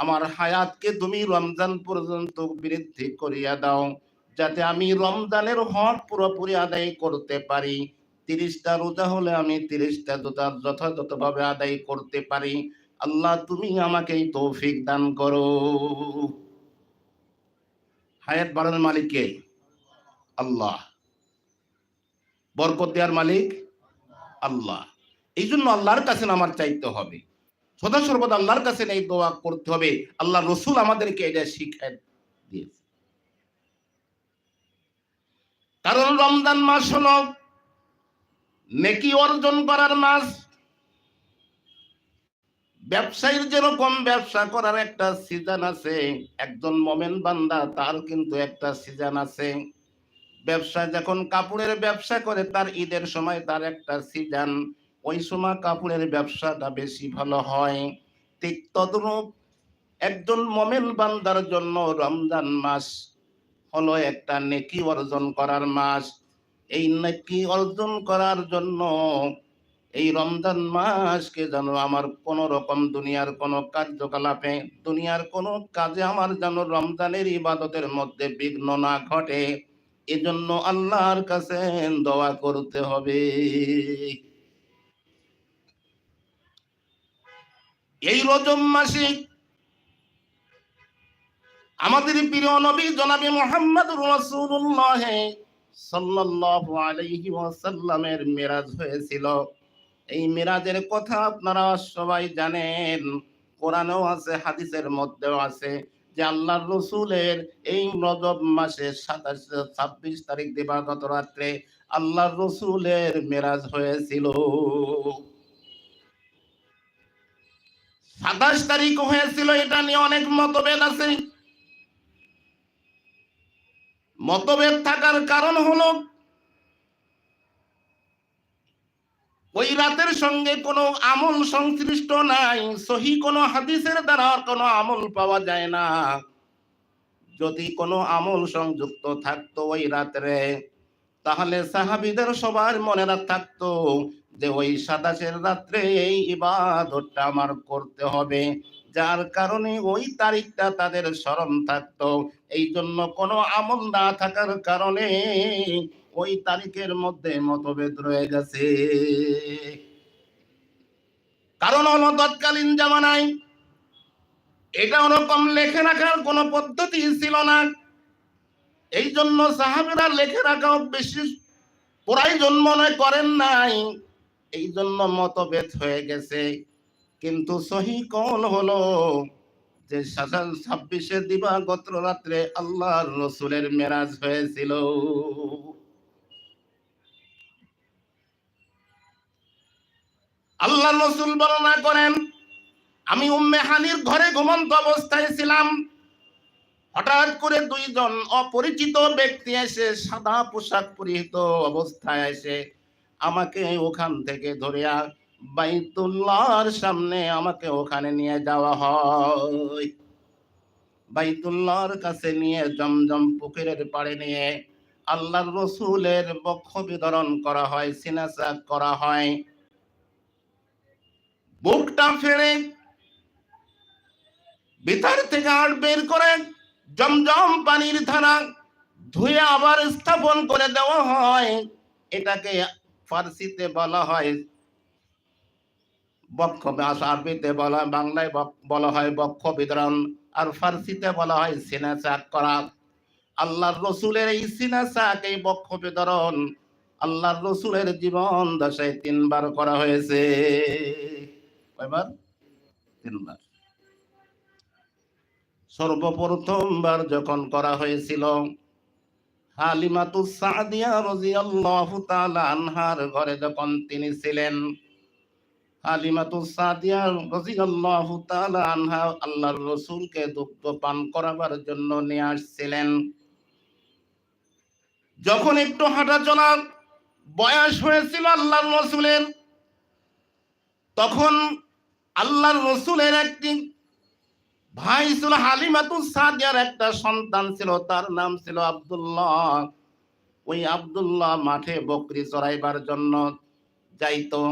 আমার হায়াতকে তুমি রমজান পর্যন্ত বৃদ্ধি করিয়া দাও, যাতে আমি রমজানের হক পুরোপুরি আদায় করতে পারি। তিরিশটা রোজা হলে আমি তিরিশটা রোজা যথাযথভাবে আদায় করতে পারি। আল্লাহ, তুমি আমাকে তৌফিক দান করো। হায়াত বাড়ানোর মালিক কে? আল্লাহ। বরকত দেওয়ার মালিক আল্লাহ। এই জন্য আল্লাহর কাছে আমার চাইতে হবে। সদা সর্বদা আল্লাহর কাছে এই দোয়া করতে হবে। আল্লাহ রসুল আমাদেরকে এটা শিখায় দিয়েছে। কারণ রমজান মাস হলো নেকি অর্জন করার মাস। ব্যবসায়ীর যেরকম ব্যবসা করার একটা সিজন আছে, একজন মোমেন বান্দা, তার কিন্তু একটা সিজন আছে। ব্যবসা যখন কাপড়ের ব্যবসা করে, তার ঈদের সময় তার একটা সিজন ওই কাপড়ের ব্যবসাটা বেশি ভালো হয়। ঠিক তদ্রূপ একজন মমেল বান্দার জন্য রমজান মাস হলো একটা নেকি অর্জন করার মাস। এই নেকি অর্জন করার জন্য এই রমজান মাসকে যেন আমার কোন রকম দুনিয়ার কোন কার্যকলাপে, দুনিয়ার কোন কাজে আমার যেন রমজানের ইবাদতের মধ্যে বিঘ্ন না ঘটে, এজন্য আল্লাহর কাছে দোয়া করতে হবে। এই রজম মাসে আমাদের প্রিয় নবী জনাবি মোহাম্মদ রাসূলুল্লাহ সাল্লাল্লাহু আলাইহি ওয়াসাল্লামের মেরাজ হয়েছিল। এই মেরাজের কথা আপনারা সবাই জানেন, কোরআনেও আছে, হাদিসের মধ্যেও আছে যে আল্লাহর রসুলের এই রজব মাসে সাতাশ, ছাব্বিশ তারিখ দিবাগত রাত্রে আল্লাহর রসুলের মেরাজ হয়েছিল। সাতাশ তারিখ হয়েছিল, এটা নিয়ে অনেক মতভেদ আছে। মতভেদ থাকার কারণ হলো, ওই রাতের সঙ্গে কোনো আমল সংশ্লিষ্ট নাই, সহি কোনো হাদিসের দ্বারা কোনো আমল পাওয়া যায় না। যদি কোনো আমল সংযুক্ত থাকতো ওই রাত্রে, তাহলে সাহাবিদের সবার মনে থাকতো যে ওই সাতাশের রাত্রে এই ইবাদতটা আমার করতে হবে। যার কারণে ওই তারিখটা তাদের স্মরণ থাকতো। এই জন্য কোনো আমল না থাকার কারণে ওই তারিখের মধ্যে মতভেদ রয়ে গেছে। কারণ হলো তৎকালীন জামানায় এটা ওরকম লেখে রাখার কোনো পদ্ধতি ছিল না। এই জন্য সাহাবিরা লেখে রাখাও বেশি প্রয়োজন মনে করেন নাই। এই জন্য মতভেদ হয়ে গেছে। কিন্তু সহি কল হলো যে সাতাল ছাব্বিশে দিবাগত রাত্রে আল্লাহর রসুলের মেরাজ হয়েছিল। আল্লাহ রসুল বর্ণনা করেন, আমি উম্মে হানির ঘরে ঘুমন্ত অবস্থায় ছিলাম। হঠাৎ করে দুইজন অপরিচিত ব্যক্তি এসে সাদা পোশাক পরিহিত অবস্থায় এসে আমাকে ওখান থেকে ধরিয়া বাইতুল্লাহর সামনে আমাকে ওখানে নিয়ে যাওয়া হয়। বাইতুল্লাহর কাছে নিয়ে জমজম পুকুরের পাড়ে নিয়ে আল্লাহর রসুলের বক্ষ বিতরণ করা হয় সিনাসাক করা হয়। বুকটা ফেড়ে ভিতর থেকে আট বের করে জমজম পানির ধারা ধুয়ে আবার স্থাপন করে দেওয়া হয়। এটাকে ফার্সিতে বলা হয়, বক্ষ আরবিতে বলা হয়, বাংলায় বলা হয় বক্ষ বিতরণ, আর ফার্সিতে বলা হয় সিনা চাক করা। আল্লাহর রসুলের এই সিনা চাক এই বক্ষ বিতরণ আল্লাহর রসুলের জীবন দশায় তিনবার করা হয়েছে। কয়বার? তিনবার। সর্বপ্রথমবার যখন করা হয়েছিল হালিমাতু সাদিয়া রাদিয়াল্লাহু তাআলা আনহার ঘরে যখন তিনি ছিলেন হালিমাতু সাদিয়া রাদিয়াল্লাহু তাআলা আনহা আল্লাহর রাসূলকে দুগ্ধ পান করাবার জন্য নিয়ে আসছিলেন। যখন একটু হাঁটা চলা বয়স হয়েছিল আল্লাহর রসুলের, তখন আল্লাহর রসুলের একটি ভাই ছিল হালিমাতুল সাদিয়ার একটা সন্তান ছিল, তার নাম ছিল আব্দুল্লাহ। ওই আব্দুল্লাহ মাঠে বকরি চড়াইবার জন্য যাইতো।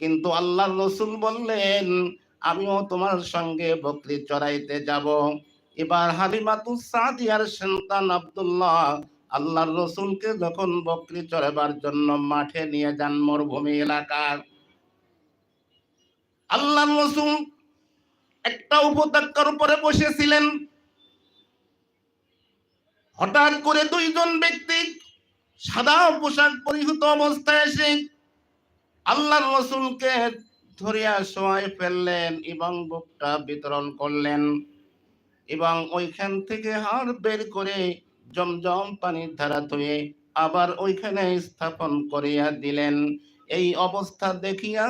কিন্তু আল্লাহর রসুল বললেন, আমিও তোমার সঙ্গে বকরি চড়াইতে যাব। এবার হালিমাতুস সাদিয়ার সন্তান আব্দুল্লাহ আল্লাহর রসুলকে যখন বকরি চড়াবার জন্য মাঠে নিয়ে যান মরুভূমি এলাকার। আল্লাহর রসুল একটা উপত্যকার উপরে বসেছিলেন। হঠাৎ করে দুইজন ব্যক্তি সাদা পোশাক পরিহিত অবস্থায় এসে আল্লাহর রসুলকে ধরিয়া শোয়াই ফেললেন এবং বুকটা বিতরণ করলেন এবং ওইখান থেকে হাড় বের করে জমজম পানির ধারা ধুয়ে আবার ওইখানে স্থাপন করিয়া দিলেন। এই অবস্থা দেখিয়া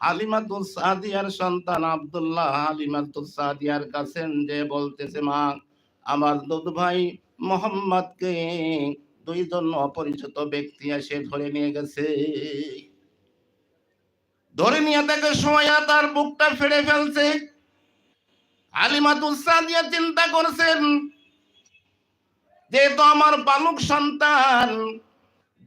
আলিমাতুল সাদিয়ার সন্তান আব্দুল্লাহ আলিমাতুল সাদিয়ার কাছে যে বলতেছে, মা, আমার দুধ ভাই মোহাম্মদকে দুইজন অপরিচিত ব্যক্তি এসে ধরে নিয়ে গেছে। ধরে নিয়ে তাকে সময় তার বুকটা ফেড়ে ফেলছে। আলিমাতুল সাদিয়া চিন্তা করছেন, যেহেতু আমার বালক সন্তান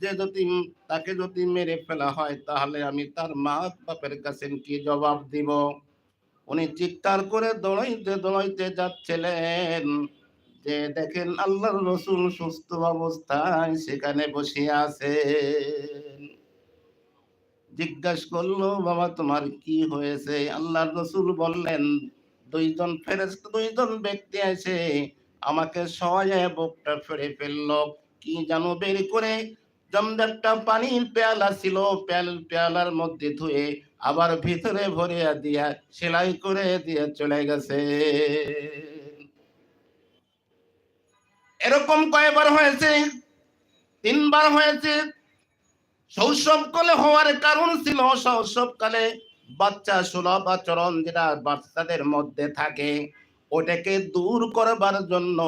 যে যদি তাকে যদি মেরে ফেলা হয়, তাহলে আমি তার মা বাপের কাছে কি জবাব দিব? উনি চিৎকার করে দৌড়াইতে দৌড়াইতে যাচ্ছিলেন। যে দেখেন আল্লাহর রসুল সুস্থ অবস্থায় সেখানে বসে আছে জিজ্ঞাসা করল, বাবা, তোমার কি হয়েছে? আল্লাহর রসুল বললেন, দুইজন ফেরেস্ত দুইজন ব্যক্তি আছে আমাকে সহায় বুকটা ফেড়ে ফেলল। কি জানো বের করে জমদারটা পানির পেয়ালা ছিল, পেয়াল, পেয়ালার মধ্যে ধুয়ে আবার ভিতরে ভরিয়া দিয়া সেলাই করে দিয়ে চলে গেছে। এরকম কয়বার হয়েছে? তিনবার হয়েছে। শৈশবকালে হওয়ার কারণ ছিল, শৈশবকালে বাচ্চা সুলভ আচরণ যেটা বাচ্চাদের মধ্যে থাকে, ওটাকে দূর করবার জন্য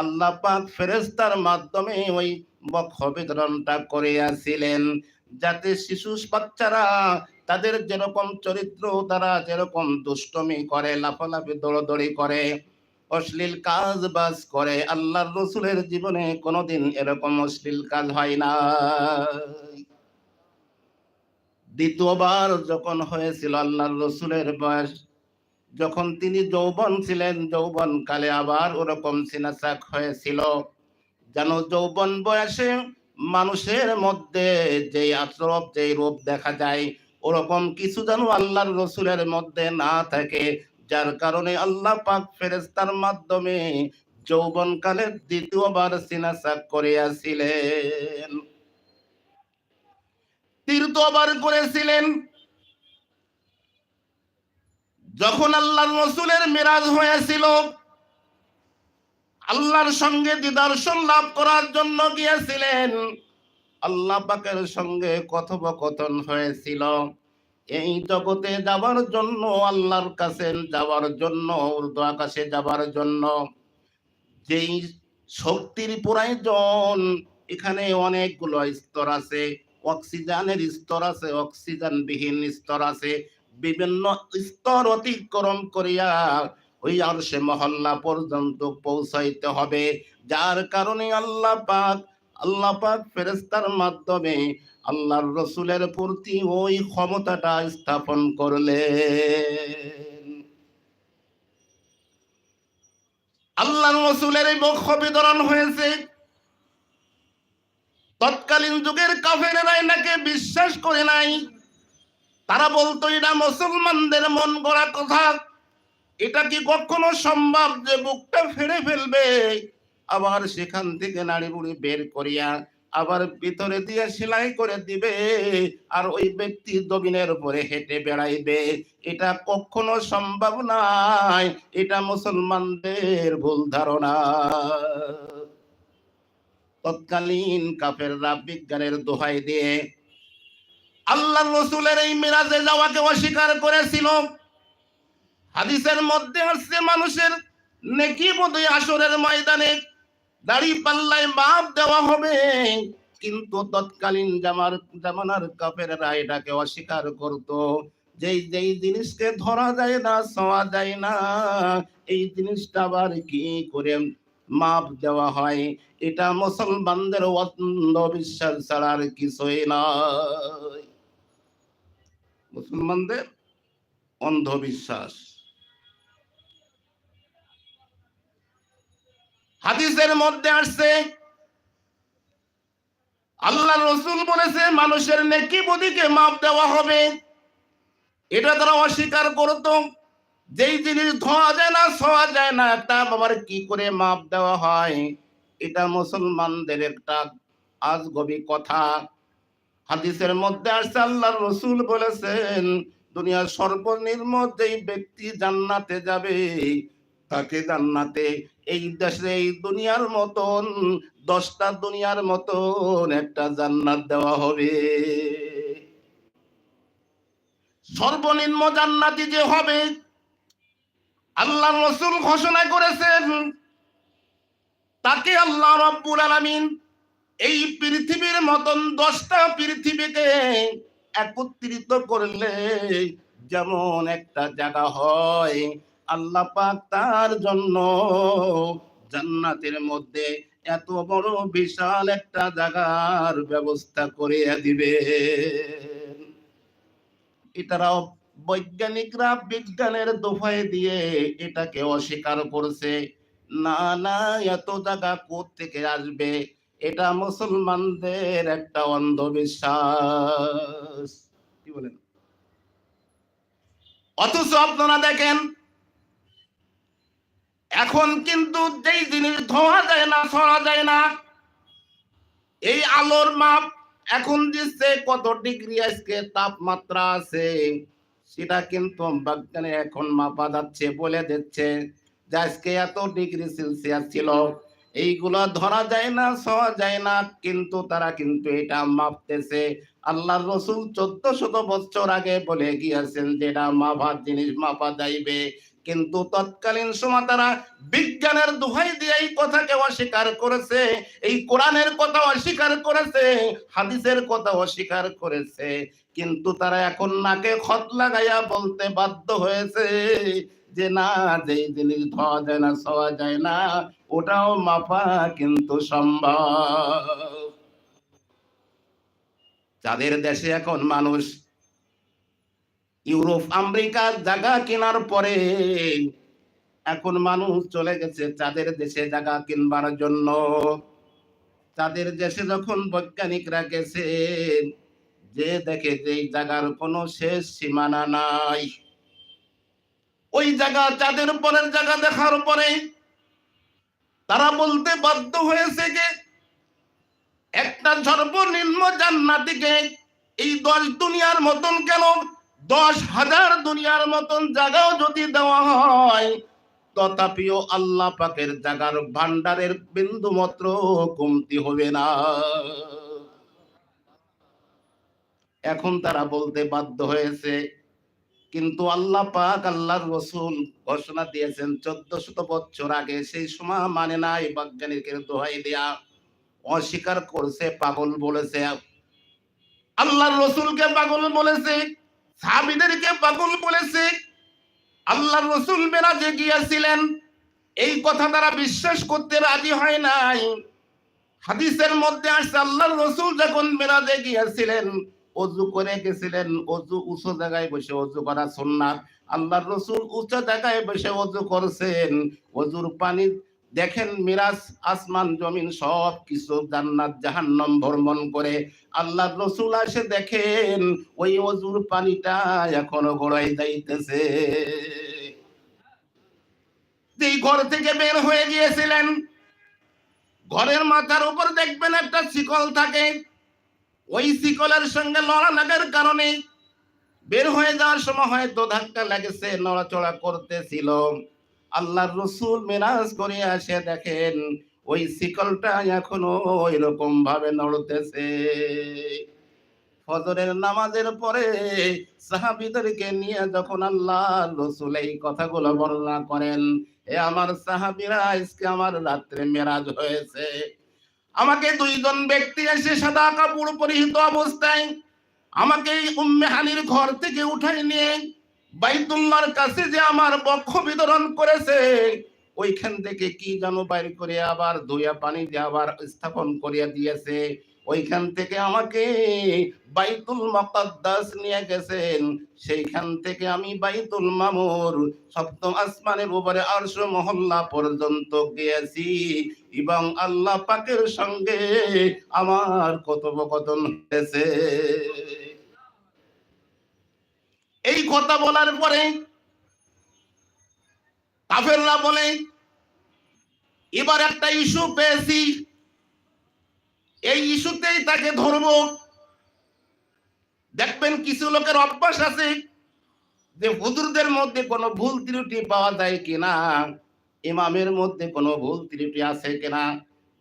আল্লাহ পাক ফেরেস্তার মাধ্যমে ওই বক্ষ বিতরণটা করিয়াছিলেন যাতে শিশু বাচ্চারা তাদের যেরকম চরিত্র, তারা যেরকম দুষ্টমি করে, লাফালাফি, দৌড়দৌড়ি করে, অশ্লীল কাজ বাজ করে, আল্লাহর রসুলের জীবনে কোনোদিন এরকম অশ্লীল কাজ হয় না। দ্বিতীয়বার যখন হয়েছিল আল্লাহর রসুলের বয়স, যখন তিনি যৌবন ছিলেন যৌবন কালে আবার ওরকম সিনাসাক হয়েছিল। যেন যৌবন বয়সে মানুষের মধ্যে যে আচরব যে রূপ দেখা যায়, ওরকম কিছু যেন আল্লাহর রসুলের মধ্যে না থাকে। যার কারণে আল্লাহ পাক ফেরেস্তার মাধ্যমে যৌবন কালে দ্বিতীয়বার সিনাসাক করিয়াছিলেন তৃতীয়বার করেছিলেন। যখন আল্লাহর রসুলের মিরাজ হয়েছিল আল্লাহর সঙ্গে দিদর্শন লাভ করার জন্য গিয়েছিলেন। আল্লাহ পাকের সঙ্গে কথোপকথন হয়েছিল। এই জগতে যাবার জন্য, আল্লাহর কাছে যাওয়ার জন্য, উর্দু আকাশে যাবার জন্য যেই শক্তির প্রয়োজন, এখানে অনেকগুলো স্তর আছে। অক্সিজেনের স্তর আছে অক্সিজেন বিহীন স্তর আছে। বিভিন্ন স্তর অতিক্রম করিয়া ওই সে মহল্লা পর্যন্ত পৌঁছাইতে হবে। যার কারণে আল্লাহ পাক আল্লাহ পাক ফেরেস্তার মাধ্যমে আল্লাহর রসুলের প্রতি ওই ক্ষমতাটা স্থাপন করলেন। আল্লাহর রসুলের এই বক্ষ বিতরণ হয়েছে। তৎকালীন যুগের কাফেরেরা এনাকে বিশ্বাস করে নাই। তারা বলতো এটা মুসলমানদের মন গড়া কথা। এটা কি কখনো সম্ভব যে বুকটা ফেড়ে ফেলবে? আবার সেখান থেকে নাড়ি বুড়ি বের করিয়া আবার ভিতরে দিয়ে সেলাই করে দিবে আর ওই ব্যক্তি দবিনের উপরে হেঁটে বেড়াইবে। এটা কখনো সম্ভব নয়। এটা মুসলমানদের ভুল ধারণা। তৎকালীন কাফেররা বিজ্ঞানের দোহাই দিয়ে আল্লাহ রসুলের এই মিরাজে যাওয়াকে অস্বীকার করেছিল। হাদিসের মধ্যে আসছে, মানুষের নেকি বোধই আসরের ময়দানে দাড়ি পাল্লায় মাপ দেওয়া হবে। কিন্তু তৎকালীন জামার জামানার কাফেররা এটাকে অস্বীকার করত। যেই যেই জিনিসকে ধরা যায় না ছোঁয়া যায় না, এই জিনিসটা আবার কি করে মাপ দেওয়া হয়? এটা মুসলমানদের অন্ধবিশ্বাস ছাড়া আর কিছুই নয়। মুসলমানদের অন্ধবিশ্বাস। হাদিসের মধ্যে আসছে, আল্লাহ রসুল বলেছে, মানুষের নেকি বদিকে মাপ দেওয়া হবে। এটা তারা অস্বীকার করতো, যেই জিনিস ধোয়া যায় না ছোঁয়া যায় না তা বাবার কি করে মাপ দেওয়া হয়? এটা মুসলমানদের একটা আজগবি কথা। হাদিসের মধ্যে আসছে, আল্লাহ রসুল বলেছেন, দুনিয়ার সর্বনিম্ন যেই ব্যক্তি জান্নাতে যাবে, তাকে জান্নাতে এই দেশে এই দুনিয়ার মতন, দশটা দুনিয়ার মতন একটা জান্নাত দেওয়া হবে। সর্বনিম্ন জান্নাতি যে হবে আল্লাহ রসুল ঘোষণা করেছেন, তাকে আল্লাহ রব্বুল আলামিন এই পৃথিবীর মতন দশটা পৃথিবীকে একত্রিত করলে যেমন একটা জায়গা হয় আল্লাহ পাক তার জন্য জান্নাতের মধ্যে এত বড় বিশাল একটা জায়গার ব্যবস্থা করে দিবে এটারাও বৈজ্ঞানিকরা বিজ্ঞানের দোফায় দিয়ে এটাকে অস্বীকার করছে। না না, এত জায়গা থেকে আসবে? এটা মুসলমানদের একটা অন্ধবিশ্বাস। কি বলেন? অথচ আপনারা দেখেন এখন কিন্তু যেই জিনিস ধোয়া যায় না, সরা যায় না, এই আলোর মাপ এখন দিচ্ছে কত ডিগ্রি আজকে তাপমাত্রা আছে, সেটা কিন্তু বিজ্ঞানে এখন মাপা যাচ্ছে বলে দিচ্ছে যে আজকে এত ডিগ্রি সেলসিয়াস ছিল, এইগুলো ধরা যায় না ছোঁয়া যায় না, কিন্তু তারা কিন্তু এটা মাপতেছে। আল্লাহ রসুল চোদ্দ শত বছর আগে বলে গিয়েছেন যেটা মাপার জিনিস মাপা যাইবে কিন্তু তৎকালীন সময় তারা বিজ্ঞানের দোহাই দিয়ে এই কথাকে অস্বীকার করেছে, এই কোরআনের কথা অস্বীকার করেছে, হাদিসের কথা অস্বীকার করেছে। কিন্তু তারা এখন নাকে খত লাগাইয়া বলতে বাধ্য হয়েছে যে, না, যেই জিনিস ধোয়া যায় না ছোঁয়া যায় না, ওটাও মাপা কিন্তু সম্ভব। যাদের দেশে এখন মানুষ ইউরোপ আমেরিকার জায়গা কেনার পরে এখন মানুষ চলে গেছে তাদের দেশে জায়গা কিনবার জন্য। তাদের দেশে যখন বৈজ্ঞানিকরা গেছে, যে দেখে যে জায়গার কোনো শেষ সীমানা নাই। ওই জায়গা চাঁদের পরের জায়গা দেখার পরে তারা বলতে বাধ্য হয়েছে যে একটা সর্বনিম্ন জান্নাতিকে এই দশ দুনিয়ার মতন কেন দশ হাজার দুনিয়ার মতন জায়গাও যদি দেওয়া হয়, তথাপিও আল্লাহ পাকের জায়গার ভান্ডারের বিন্দু মাত্র কমতি হবে না। এখন তারা বলতে বাধ্য হয়েছে, কিন্তু আল্লাহ পাক, আল্লাহর রসুল ঘোষণা দিয়েছেন চোদ্দ শত বছর আগে সেই সময় মানে নাই বৈজ্ঞানিকের দোহাই দেয়া অস্বীকার করছে, পাগল বলেছে। আল্লাহর রসুলকে পাগল বলেছে সাহাবিদেরকে পাগল বলেছে আল্লাহ রসুল বেরাজে গিয়েছিলেন। এই কথা তারা বিশ্বাস করতে রাজি হয় নাই। হাদিসের মধ্যে আসছে, আল্লাহর রসুল যখন বেরাজে গিয়েছিলেন, অজু করে গেছিলেন, অজু উঁচু জায়গায় বসে অজু করা সুন্নাত। আল্লাহর রসুল উঁচু জায়গায় বসে অজু করছেন। অজুর পানি দেখেন মিরাজ, আসমান, জমিন সব কিছু জান্নাত, জাহান্নাম ভ্রমণ করে আল্লাহ রসুল আসে দেখেন, ওই অজুর পানিটা এখনও গড়াই যাইতেছে। এই ঘর থেকে বের হয়ে গিয়েছিলেন, ঘরের মাথার উপর দেখবেন একটা শিকল থাকে। ওই শিকলের সঙ্গে লড়া লাগার কারণে বের হয়ে যাওয়ার সময় হয়তো ধাক্কা লেগেছে, নড়াচড়া করতেছিল। আল্লাহর রসুল মেরাজ করে আসে দেখেন, ওই শিকলটা এখনও এরকম ভাবে নড়তেছে। ফজরের নামাজের পরে সাহাবিদেরকে নিয়ে যখন আল্লাহ রসুল এই কথাগুলো বর্ণনা করেন, এ আমার সাহাবিরা, আজকে আমার রাত্রে মেরাজ হয়েছে। আমাকে দুইজন ব্যক্তি এসে সাদা কাপড় পরিহিত অবস্থায় আমাকে এই হানির ঘর থেকে উঠাই নিয়ে বাইতুল্লাহর কাছে যে আমার বক্ষ বিতরণ করেছে, ওইখান থেকে কি যেন বাইর করে আবার ধুয়া পানি দিয়ে আবার স্থাপন করিয়া দিয়েছে। ওইখান থেকে আমাকে বাইতুল মাকাদ্দাস নিয়ে গেছেন। সেইখান থেকে আমি বাইতুল মামুর, সপ্তম আসমানের উপরে আরশ মহল্লা পর্যন্ত গিয়েছি এবং আল্লাহ পাকের সঙ্গে আমার কথোপকথন হয়েছে। এই কথা বলার পরে কাফেররা বলে, এবার একটা ইস্যু পেয়েছি। এই ইস্যুতেই তাকে ধরব। দেখবেন কিছু লোকের অভ্যাস আছে যে হুজুরদের মধ্যে কোনো ভুল ত্রুটি পাওয়া যায় কিনা, ইমামের মধ্যে কোনো ভুল ত্রুটি আছে কিনা,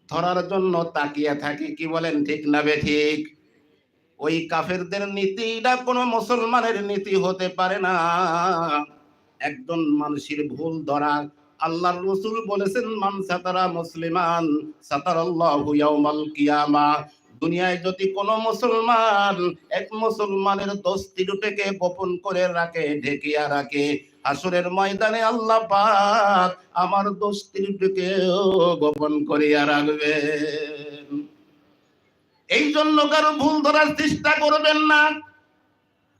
ধরার জন্য তাকিয়ে থাকে কি বলেন ঠিক না বে ঠিক? ওই কাফেরদের নীতিটা কোনো মুসলমানের নীতি হতে পারে না। একজন মানুষের ভুল ধরা আল্লাহর রসুল বলেছেন, মান সাতারা মুসলিমান সাতারাল্লাহু ইয়াউমাল কিয়ামা। দুনিয়ায় যদি কোনো মুসলমান এক মুসলমানের দোস্তিরুটাকে গোপন করে রাখে, ঢেকিয়া রাখে আসরের ময়দানে আল্লাহ পাক আমার দোস্তিরুটাকেও গোপন করিয়া রাখবেন এই জন্য কারও ভুল ধরার চেষ্টা করবেন না।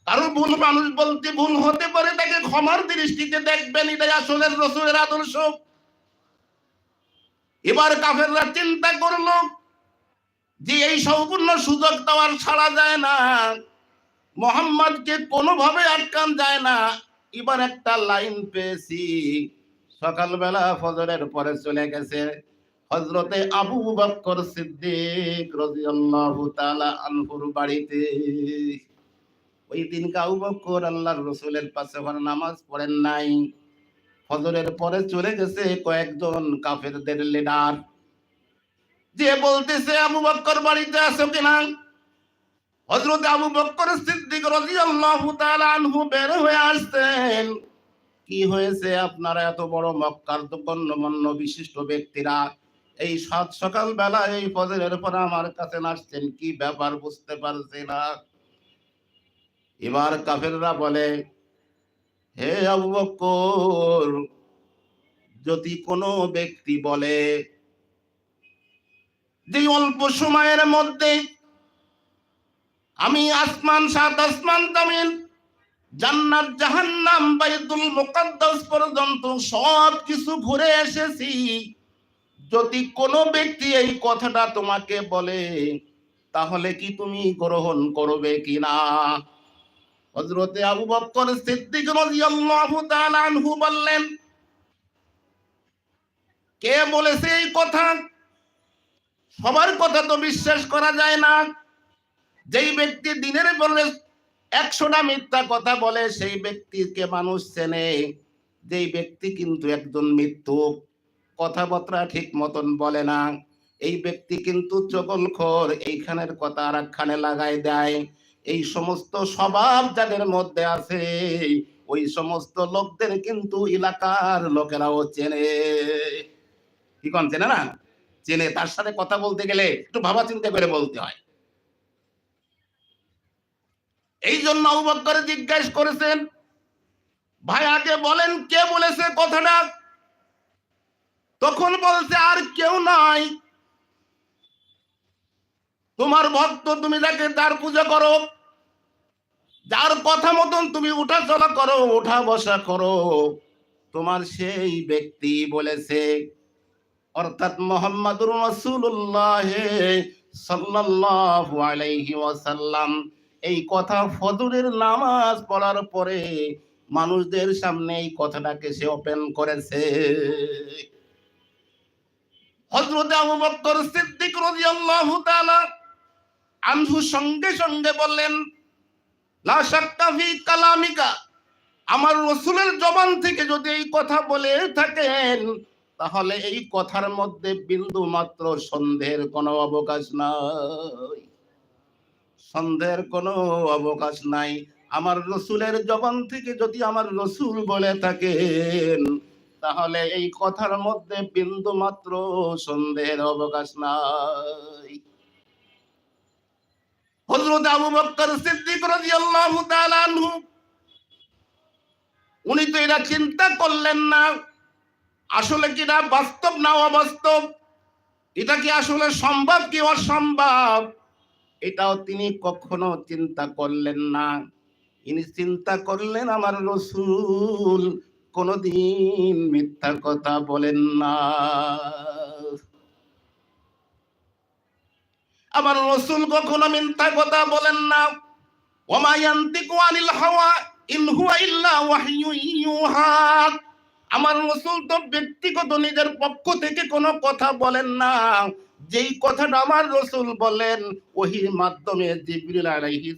কারও ভুল মানুষ বলতে ভুল হতে পারে, তাকে ক্ষমার দৃষ্টিতে দেখবেন, এটাই আসলে রসুলের আদর্শ। এবার কাফেররা চিন্তা করল যে এই সম্পূর্ণ সুযোগ দেওয়ার ছাড়া যায় না। মোহাম্মদকে কোনোভাবে আটকান যায় না। এবার একটা লাইন পেয়েছি। সকালবেলা ফজরের পরে চলে গেছে। হজরতে আবু বক্কর সিদ্দিক রাদিয়াল্লাহু তাআলা আনহুর বাড়িতে। ওই দিন আবু বক্কর আল্লাহর রসুলের পাশে নামাজ পড়েন নাই। ফজরের পরে চলে গেছে কয়েকজন কাফেরদের লিডার যে বলতেছে, আবু বক্কর বাড়িতে আছো কিনা? হজরত আবু বক্কর সিদ্দিক রাদিয়াল্লাহু তাআলা আনহু বের হয়ে আসতেন কি হয়েছে আপনারা এত বড় মক্কার গণ্যমান্য বিশিষ্ট ব্যক্তিরা? এই সাত সকাল বেলা এই ফজরের পর আমার কাছে আসছেন কি ব্যাপার বুঝতে পারছি না। এবার কাফেররা বলে, হে আবু যদি কোনো ব্যক্তি বলে যে অল্প সময়ের মধ্যে আমি আসমান, সাত আসমান, তামিল, জান্নাত, জাহান্নাম, বাইতুল মুকাদ্দাস পর্যন্ত সব কিছু ঘুরে এসেছি যদি কোনো ব্যক্তি এই কথাটা তোমাকে বলে, তাহলে কি তুমি গ্রহণ করবে কিনা? হযরতে আবু বকর সিদ্দিক রাদিয়াল্লাহু বললেন, কে বলেছে এই কথা? সবার কথা তো বিশ্বাস করা যায় না। যেই ব্যক্তি দিনের বলে একশোটা মিথ্যা কথা বলে, সেই ব্যক্তিকে মানুষ চেনে। যেই ব্যক্তি কিন্তু একজন মৃত্যু কথাবার্তা ঠিক মতন বলে না। এই ব্যক্তি কিন্তু চগলখোর, এইখানের কথা আর একখানে লাগাই দেয়। এই সমস্ত স্বভাব যাদের মধ্যে আছে, ওই সমস্ত লোকদের কিন্তু এলাকার লোকেরাও চেনে। কি কন, চেনে না? চেনে। তার সাথে কথা বলতে গেলে একটু ভাবা চিন্তা করে বলতে হয়। এই জন্য বকর জিজ্ঞেস করেছেন, ভাই, আগে বলেন কে বলেছে কথাটা? তখন বলছে, আর কেউ নাই। তোমার ভক্ত তুমি যাকে তার পূজা করো, যার কথা মতন তুমি উঠা চলা করো, উঠা বসা করো। তোমার সেই ব্যক্তি বলেছে, অর্থাৎ মোহাম্মদুর রাসূলুল্লাহ সাল্লাল্লাহু আলাইহি ওয়াসাল্লাম, এই কথা ফজরের নামাজ পড়ার পরে মানুষদের সামনে এই কথাটাকে সে ওপেন করেছে। হযরত আবু বকর সিদ্দিক রাদিয়াল্লাহু তাআলা আনহু সঙ্গে সঙ্গে বললেন, লা শাক্কা ফি কালামিকা, আমার রসুলের জবান থেকে যদি এই কথা বলে থাকেন, তাহলে এই কথার মধ্যে বিন্দু মাত্র সন্দেহের কোনো অবকাশ নাই। সন্দেহের কোনো অবকাশ নাই। আমার রসুলের জবান থেকে যদি আমার রসুল বলে থাকেন তাহলে এই কথার মধ্যে বিন্দু মাত্র সন্দেহের অবকাশ নাই। হযরত আবু বকর সিদ্দিক রাদিয়াল্লাহু তাআলা আনহু, উনি তো এটা চিন্তা করলেন না। আসলে কি না বাস্তব না অবাস্তব? এটা কি আসলে সম্ভব কি অসম্ভব? এটাও তিনি কখনো চিন্তা করলেন না। ইনি চিন্তা করলেন আমার রসুল কোনদিন মিথ্যা কথা বলেন না। আমার রসুল কখনো মিথ্যা কথা বলেন না। আনিল হাওয়া ইল্লা আমার রসুল তো ব্যক্তিগত নিজের পক্ষ থেকে কোনো কথা বলেন না। যেই কথাটা আমার রসুল বলেন, ওহির মাধ্যমে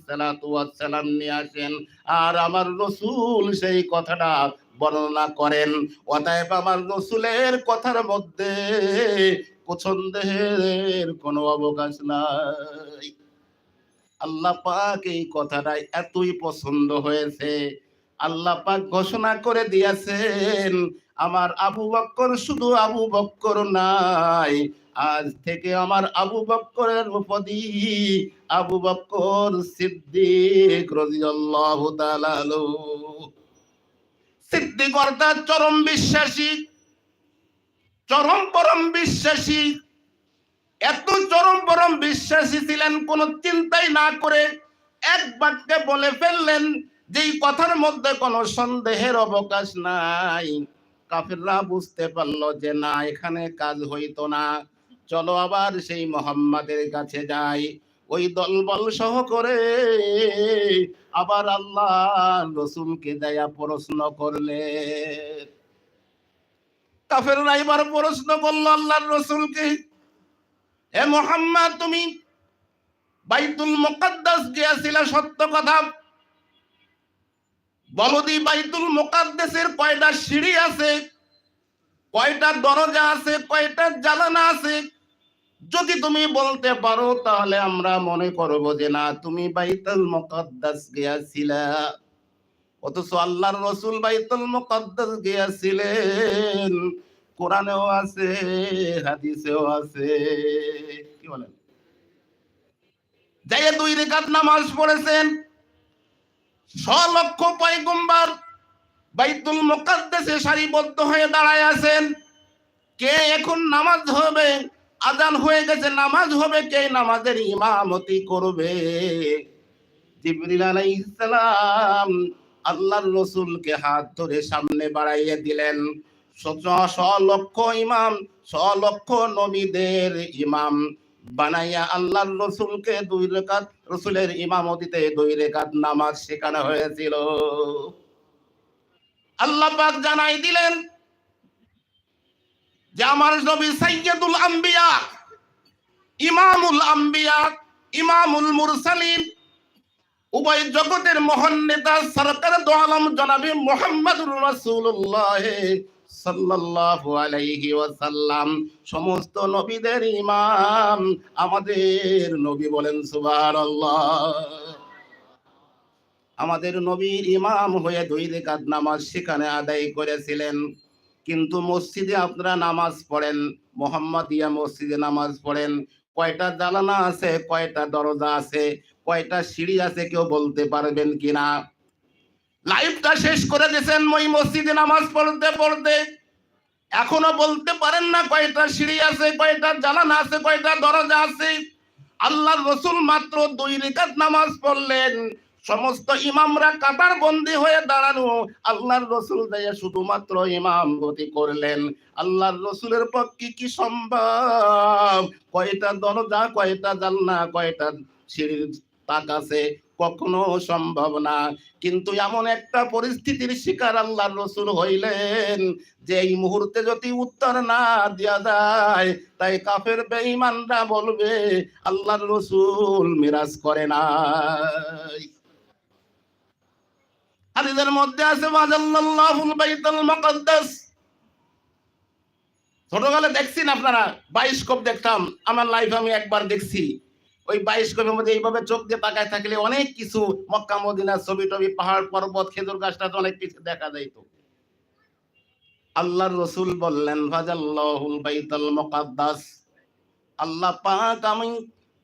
সালাতু ওয়াস সালাম নিয়ে আসেন। আর আমার রসুল সেই কথাটা বর্ণনা করেন। অতএব আমার রসুলের কথার মধ্যে পছন্দের কোনো অবকাশ নাই। আল্লাহ পাক এই কথাটা এতই পছন্দ হয়েছে। আল্লাহ পাক ঘোষণা করে দিয়েছেন, আমার আবু বক্কর শুধু আবু বক্কর নাই। আজ থেকে আমার আবু বক্করের উপদি আবু বক্কর সিদ্দিক রাদিয়াল্লাহু তাআলা। সিদ্দিক চরম বিশ্বাসী। চরম পরম বিশ্বাসী। এত চরম পরম বিশ্বাসী ছিলেন, কোনো চিন্তাই না করে এক বাক্যে বলে ফেললেন যেই কথার মধ্যে কোনো সন্দেহের অবকাশ নাই। কাফিররা বুঝতে পারল যে না, এখানে কাজ হইতো না। চলো আবার সেই মোহাম্মদের কাছে যাই। ওই দলবল সহ করে আবার আল্লাহ রসুলকে দেয়া প্রশ্ন করলে। প্রশ্ন করল আল্লাহর রসুলকে মোহাম্মদ, তুমি বাইতুল মুকাদ্দাস গিয়েছিলে সত্য কথা। বলদি বাইতুল মুকাদ্দাসের কয়টা সিঁড়ি আছে? কয়টা দরজা আছে? কয়টা জানালা আছে? যদি তুমি বলতে পারো, তাহলে আমরা মনে করব যে না, তুমি বাইতুল মুকাদ্দাস গিয়েছিলা। অথচ আল্লাহর রসুল বাইতুল মুকাদ্দাস গিয়েছিলেন। কোরআনেও আছে, হাদিসেও আছে। কি বলেন? যাইয়ে দুই রেখাত নামাজ পড়েছেন। ছ লক্ষ পয়গম্বর বাইতুল মুকাদ্দাসে সারিবদ্ধ হয়ে দাঁড়ায় আছেন। কে এখন নামাজ হবে? আজান হয়ে গেছে, নামাজ হবে কে? নামাজের ইমামতি করবে। জিবরিল আলাইহিস সালাম আল্লাহর রসুলকে হাত ধরে সামনে বাড়াইয়ে দিলেন। স লক্ষ ইমাম ছ লক্ষ নবীদের ইমাম বানাইয়া আল্লাহর রসুলকে দুই রেখাত, রসুলের ইমামতিতে দুই রেখাত নামাজ শেখানো হয়েছিল। আল্লাহ পাক জানাই দিলেন যে আমার নবী সাইয়্যিদুল আম্বিয়া, ইমামুল আম্বিয়া, ইমামুল মুরসালিন, উভয় জগতের মহান নেতা, সরকার দো আলম জনাবি মোহাম্মদুর রাসূলুল্লাহ সাল্লাল্লাহু আলাইহি ওয়াসাল্লাম। সমস্ত নবীদের ইমাম আমাদের নবী বলেন সুবহানাল্লাহ। আমাদের নবীর ইমাম হয়ে দুই রেকাত নামাজ সেখানে আদায় করেছিলেন। কিন্তু মসজিদে আপনারা নামাজ পড়েন, মোহাম্মদিয়া মসজিদে নামাজ পড়েন। কয়টা জানালা আছে, কয়টা দরজা আছে, কয়টা সিঁড়ি আছে কেউ বলতে পারবেন কিনা? লাইফটা শেষ করে দিয়েছেন ওই মসজিদে নামাজ পড়তে পড়তে। এখনও বলতে পারেন না কয়টা সিঁড়ি আছে, কয়টা জালানা আছে, কয়টা দরজা আছে। আল্লাহ রসুল মাত্র দুই রেখাত নামাজ পড়লেন। সমস্ত ইমামরা কাতার বন্দি হয়ে দাঁড়ানো। আল্লাহর রসুল দেয়া শুধুমাত্র ইমাম গতি করলেন। আল্লাহর রসুলের পক্ষে কি সম্ভব? কয়টা দরজা, কয়টা জানলা, কয়টা সিঁড়ির তাক আছে? কখনো সম্ভব না। কিন্তু এমন একটা পরিস্থিতির শিকার আল্লাহর রসুল হইলেন, যে এই মুহূর্তে যদি উত্তর না দেওয়া যায়, তাই কাফের বেঈমানরা বলবে, আল্লাহর রসুল মিরাজ করে না হাদিসের মধ্যে আছে ছোটবেলা দেখছেন আপনারা? বাইস্কোপ দেখতাম। আমার লাইফ আমি একবার দেখছি। ওই বাইস্কোপের মধ্যে এইভাবে চোখ দিয়ে তাকায় থাকলে অনেক কিছু মক্কা মদিনার ছবি টবি, পাহাড়, পর্বত, খেজুর গাছটা অনেক কিছু দেখা যাইত আল্লাহর রসুল বললেন ভাজাল্লাহুল বাইতুল মুকাদ্দাস। আল্লাহ পাক আমি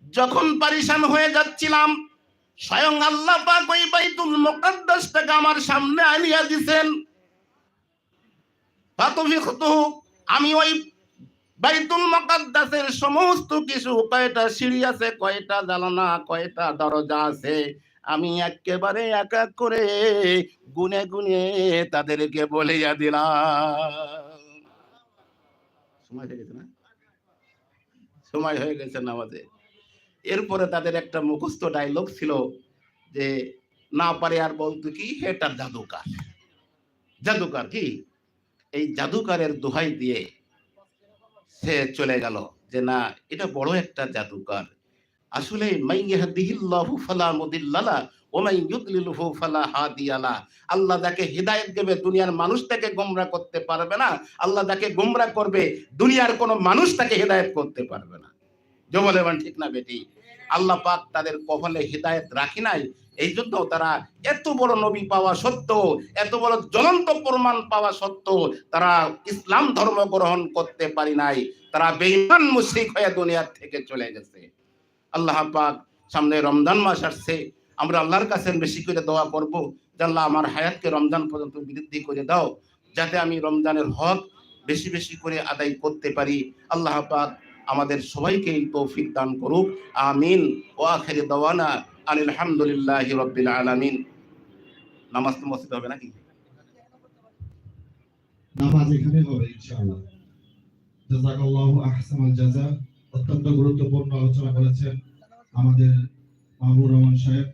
যখন পারিশান হয়ে যাচ্ছিলাম স্বয়ং আল্লাহ পাক ওই বাইতুল মুকাদ্দাসটাকে আমার সামনে আনিয়া দিছেন। আমি ওই বাইতুল মুকাদ্দাসের সমস্ত কিছু, কয়টা সিঁড়ি আছে, কয়টা জানালা, কয়টা দরজা আছে, আমি একেবারে এক এক করে গুনে গুনে তাদেরকে বলিয়া দিলাম। সময় হয়ে গেছে না? সময় হয়ে গেছে নামাজে। এরপরে তাদের একটা মুখস্থ ডায়লগ ছিল যে, না পারে আর বলতো কি, এটা জাদুকার। জাদুকার কি? এই জাদুকারের দোহাই দিয়ে সে চলে গেল যে, না, এটা বড় একটা জাদুকর। আসলে আল্লাহ যাকে হিদায়াত দেবে, দুনিয়ার মানুষ তাকে গোমরা করতে পারবে না। আল্লাহ যাকে গোমরা করবে, দুনিয়ার কোনো মানুষ তাকে হিদায়াত করতে পারবে না। মানে ঠিক না বেটি? আল্লাহ পাক তাদের কপালে হিদায়াত রাখি নাই। এই জন্য তারা এত বড় নবী পাওয়া সত্ত্বেও, এত বড় জ্বলন্ত প্রমাণ পাওয়া সত্ত্বেও তারা ইসলাম ধর্ম গ্রহণ করতে পারি নাই। তারা বেঈমান মুশরিক হয়ে দুনিয়ার থেকে চলে গেছে। আল্লাহ পাক সামনে রমজান মাস আসছে। আমরা আল্লাহর কাছে বেশি করে দোয়া করব, যে আল্লাহ আমার হায়াতকে রমজান পর্যন্ত বৃদ্ধি করে দাও, যাতে আমি রমজানের হক বেশি বেশি করে আদায় করতে পারি। আল্লাহ পাক আমাদের সবাইকে এই তৌফিক দান করুক। আমিন। ও আখেরি দাওয়ানা আনিল হামদুলিল্লাহি রাব্বিল আলামিন। নামাজ মসজিদ হবে নাকি? নামাজ এখানে হবে, ইনশাআল্লাহ। জাযাকাল্লাহু জাযা। অত্যন্ত গুরুত্বপূর্ণ আলোচনা করেছেন আমাদের মাহবুব রহমান সাহেব।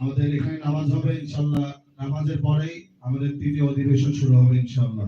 আমাদের এখানে নামাজ হবে, ইনশাআল্লাহ। নামাজের পরেই আমাদের তৃতীয় অধিবেশন শুরু হবে, ইনশাআল্লাহ।